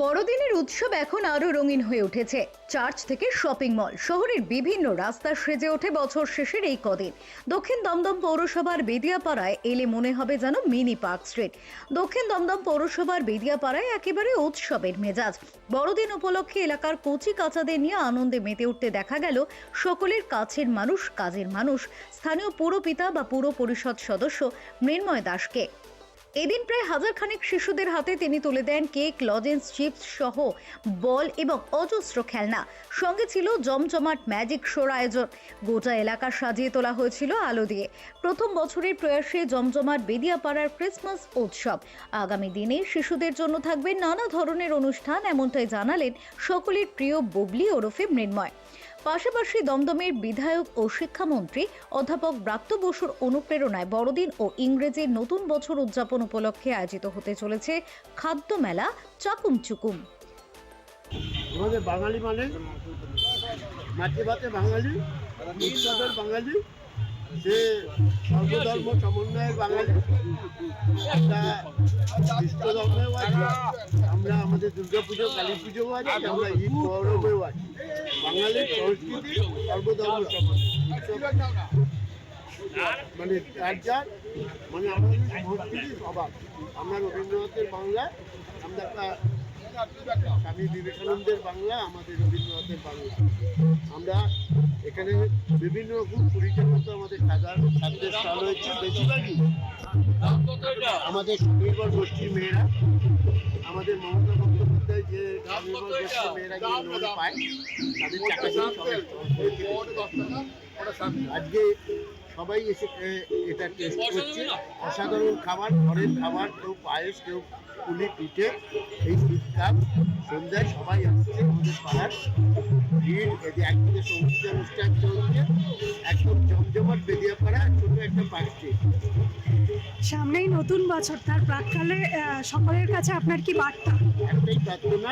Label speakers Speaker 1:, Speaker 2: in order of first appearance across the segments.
Speaker 1: বড়দিনের উৎসব এখন আরও রঙিন হয়ে উঠেছে। চার্চ থেকে শপিং মল, শহরের বিভিন্ন রাস্তা সেজে ওঠে বছর শেষের এই কদিন। দক্ষিণ দমদম পৌরসভার বেদিয়াপাড়ায় এলে মনে হবে যেন মিনি পার্ক স্ট্রিট। দক্ষিণ দমদম পৌরসভার বেদিয়াপাড়ায় একেবারে উৎসবের মেজাজ। বড়দিন উপলক্ষে এলাকার কচি কাচাদের নিয়ে আনন্দে মেতে উঠতে দেখা গেল সকলের কাছের মানুষ, কাজের মানুষ। স্থানীয় পুরপিতা বা পুর পরিষদ সদস্য মৃন্ময় দাসকে। এদিন প্রায় হাজার খানেক শিশুদের হাতে তিনি তুলে দেন কেক, লজেন্স, চিপস সহ বল এবং অজস্র খেলনা। সঙ্গে ছিল জমজমাট ম্যাজিক শোর আয়োজন। গোটা এলাকা সাজিয়ে তোলা হয়েছিল আলো দিয়ে। প্রথম বছরের প্রয়াসে জমজমাট বেদিয়াপাড়ার ক্রিসমাস উৎসব। আগামী দিনে শিশুদের জন্য থাকবে নানা ধরনের অনুষ্ঠান, এমনটাই জানালেন সকলের প্রিয় বুবলি ওরফে মৃন্ময়। পাশাপাশি দমদমের বিধায়ক ও শিক্ষামন্ত্রী অধ্যাপক ব্রাত্য বসুর অনুপ্রেরণায় বড়দিন ও ইংরেজির নতুন বছর উদযাপন উপলক্ষে আয়োজিত হতে চলেছে খাদ্য মেলা চাকুম চুকুম।
Speaker 2: বাঙালি মানে? মাতৃভাতে বাঙালি বাঙালি। সে সর্বধর্ম সমন্বয়ের বাঙালি। একটা খ্রিস্ট ধর্মেও আছে, আমরা আমাদের দুর্গা পুজো কালী পুজোও আছে, আমরা ঈদ মহরমেও আছি। বাঙালির সংস্কৃতি সর্বধর্ম সমন্বয়। মানে যার মানে আমাদের সংস্কৃতি স্বভাব আমরা রবীন্দ্রনাথের বাংলা আমরা একটা স্বামী বিবেকানন্দের বাংলা আমাদের রবীন্দ্রনাথের বাংলা। আমরা এখানে বিভিন্ন রকম কুড়িটার মতো আমাদের খাবার খাদ্যের স্টল হয়েছে বেশিরভাগই আমাদের স্বনির্ভর গোষ্ঠীর মেয়েরা। আমাদের মমতা বন্দ্যোপাধ্যায় যে স্বনির্ভর গোষ্ঠীর মেয়েরা যে লোন পায় তাদের টাকা দিয়ে সবাই আজকে সবাই এসে এটা টেস্ট করছে। অসাধারণ খাবার ঘরের খাবার কেউ পায়েস কেউ পুলি পিঠে। এই শীতকাল সন্ধ্যায় সবাই আসছে আমাদের পাড়ার। ভিড় একদিকে সংগীত অনুষ্ঠান চলছে একদম জমজমাট বেরিয়ে পাড়া ছোট একটা পার্কটি।
Speaker 3: সামনেই নতুন বছর তার প্রাককালে সকলের কাছে আপনার কি বার্তা?
Speaker 2: একটাই প্রার্থনা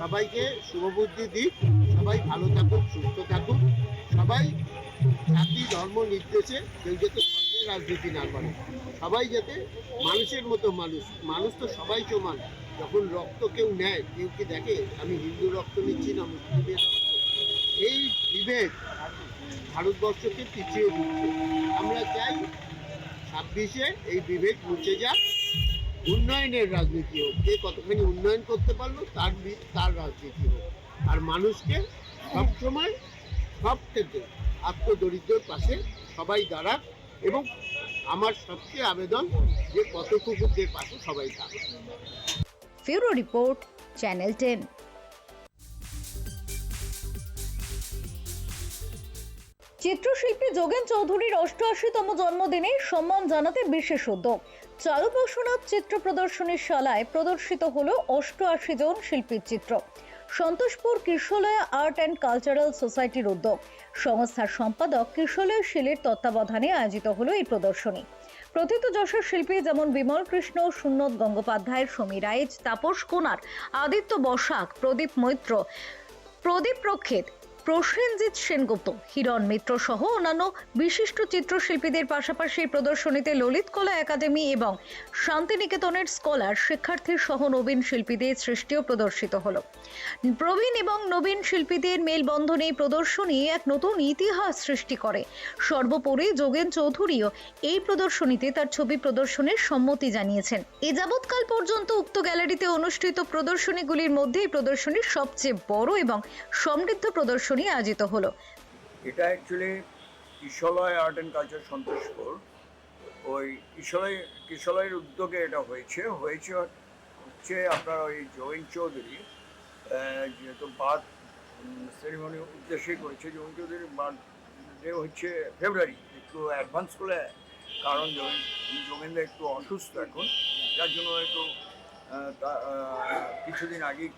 Speaker 2: সবাইকে শুভবুদ্ধি দিক সবাই ভালো থাকুক সুস্থ থাকুক সবাই জাতি, ধর্ম, নির্দেশে কেউ যাতে ধর্মের রাজনীতি না করে। সবাই যাতে মানুষের মতো মানুষ। মানুষ তো সবাই সমান। যখন রক্ত কেউ নেয়, কেউ কি দেখে, আমি হিন্দু রক্ত নিচ্ছি না, মুসলিমের রক্ত? এই বিভেদ ভারতবর্ষকে পিছিয়ে দিচ্ছে। আমরা চাই ছাব্বিশে এই বিভেদ মুছে যাক। উন্নয়নের রাজনীতি হোক। কে কতখানি উন্নয়ন করতে পারল, তার তার রাজনীতি হোক। আর মানুষকে সবসময় সব থেকে আত্মদরিদ্রের পাশে সবাই দাঁড়াক এবং আমার সবচেয়ে আবেদন যে কত কুকুরদের পাশে সবাই থাকুক
Speaker 1: ফিউরো রিপোর্ট, চ্যানেল টেন। চিত্রশিল্পী যোগেন চৌধুরীর অষ্টআশিতম জন্মদিনে সম্মান জানাতে বিশেষ উদ্যোগ। চারু বসুনাথ চিত্র প্রদর্শনীর শালায় প্রদর্শিত হলো অষ্টআশি জন শিল্পীর চিত্র। সন্তোষপুর কৃষলয়া আর্ট অ্যান্ড কালচারাল সোসাইটির উদ্যোগ। সংস্থার সম্পাদক কৃষলয় শিলের তত্ত্বাবধানে আয়োজিত হলো এই প্রদর্শনী। প্রথিত যশোর শিল্পী যেমন বিমল কৃষ্ণ, সুন্নত গঙ্গোপাধ্যায়, সমীর রাইজ, তাপস কোনার, আদিত্য বসাক, প্রদীপ মৈত্র, প্রদীপ রক্ষিত প্রসেনজিৎ সেনগুপ্ত, হিরণ মিত্র সহ অন্যান্য বিশিষ্ট চিত্রশিল্পীদের পাশাপাশি প্রদর্শনীতে ললিত কলা একাডেমি এবং শান্তিনিকেতনের স্কলার শিক্ষার্থী সহ নবীন শিল্পীদের সৃষ্টিও প্রদর্শিত হলো। প্রবীণ এবং নবীন শিল্পীদের মেলবন্ধন প্রদর্শনী এক নতুন ইতিহাস সৃষ্টি করে। সর্বোপরি যোগেন চৌধুরীও এই প্রদর্শনীতে তার ছবি প্রদর্শনের সম্মতি জানিয়েছেন। এ যাবৎকাল পর্যন্ত উক্ত গ্যালারিতে অনুষ্ঠিত প্রদর্শনীগুলির মধ্যে এই প্রদর্শনীর সবচেয়ে বড় এবং সমৃদ্ধ প্রদর্শনী আয়োজিত হলো।
Speaker 4: এটা actually Kishalay art and culture Santoshpur. ওই কিশলয় কিশলয়ের উদ্যোগে এটা হয়েছে। হয়েছে হচ্ছে আপনার ওই জৈন চৌধুরী যেহেতু বাদ সেরিমনি উদ্দেশ্যেই করেছে জৈন চৌধুরীর বার্থডে হচ্ছে ফেব্রুয়ারি একটু অ্যাডভান্স করে কারণ যোগেন্দ্র একটু অসুস্থ এখন। যার জন্য একটু তা- আহ, কিছুদিন আগেই